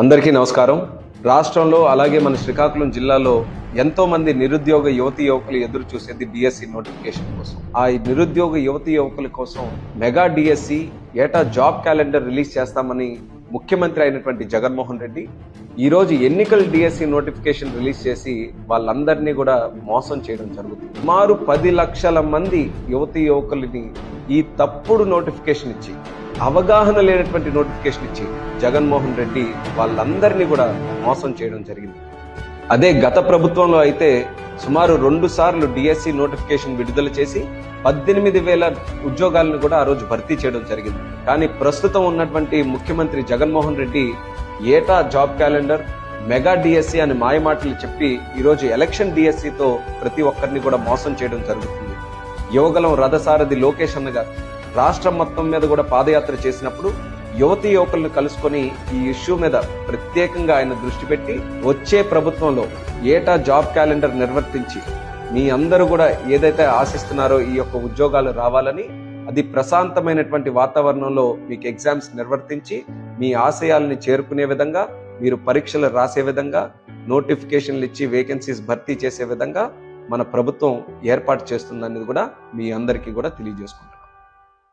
అందరికీ నమస్కారం. రాష్ట్రంలో అలాగే మన శ్రీకాకుళం జిల్లాలో ఎంతో మంది నిరుద్యోగ యువతి యువకులు ఎదురు చూసేది డిఎస్సి నోటిఫికేషన్ కోసం. ఆ నిరుద్యోగ యువతి యువకుల కోసం మెగా డిఎస్సి ఏటా జాబ్ క్యాలెండర్ రిలీజ్ చేస్తామని ముఖ్యమంత్రి అయినటువంటి జగన్మోహన్ రెడ్డి ఈరోజు ఎన్నికల డిఎస్సి నోటిఫికేషన్ రిలీజ్ చేసి వాళ్ళందరినీ కూడా మోసం చేయడం జరుగుతుంది. సుమారు పది లక్షల మంది యువతి యువకులని ఈ తప్పుడు నోటిఫికేషన్ ఇచ్చి అవగాహన లేనటువంటి నోటిఫికేషన్ ఇచ్చి జగన్మోహన్ రెడ్డి వాళ్ళందరినీ కూడా మోసం చేయడం జరిగింది. అదే గత ప్రభుత్వంలో అయితే సుమారు రెండు సార్లు డిఎస్సి నోటిఫికేషన్ విడుదల చేసి పద్దెనిమిది వేల ఉద్యోగాలను కూడా ఆ రోజు భర్తీ చేయడం జరిగింది. కానీ ప్రస్తుతం ఉన్నటువంటి ముఖ్యమంత్రి జగన్మోహన్ రెడ్డి ఏటా జాబ్ క్యాలెండర్ మెగా డిఎస్సి అని మాయమాటలు చెప్పి ఈరోజు ఎలక్షన్ డిఎస్సితో ప్రతి ఒక్కరిని కూడా మోసం చేయడం జరుగుతుంది. యువగలం రథసారథి లోకేష్ అన్నగా రాష్ట్రం మొత్తం మీద కూడా పాదయాత్ర చేసినప్పుడు యువతి యువకులను కలుసుకొని ఈ ఇష్యూ మీద ప్రత్యేకంగా ఆయన దృష్టి పెట్టి వచ్చే ప్రభుత్వంలో ఏటా జాబ్ క్యాలెండర్ నిర్వర్తించి మీ అందరూ కూడా ఏదైతే ఆశిస్తున్నారో ఈ యొక్క ఉద్యోగాలు రావాలని అది ప్రశాంతమైనటువంటి వాతావరణంలో మీకు ఎగ్జామ్స్ నిర్వర్తించి మీ ఆశయాలని చేరుకునే విధంగా మీరు పరీక్షలు రాసే విధంగా నోటిఫికేషన్లు ఇచ్చి వేకెన్సీస్ భర్తీ చేసే విధంగా మన ప్రభుత్వం ఏర్పాటు చేస్తుందనేది కూడా మీ అందరికీ కూడా తెలియజేసుకుంటాం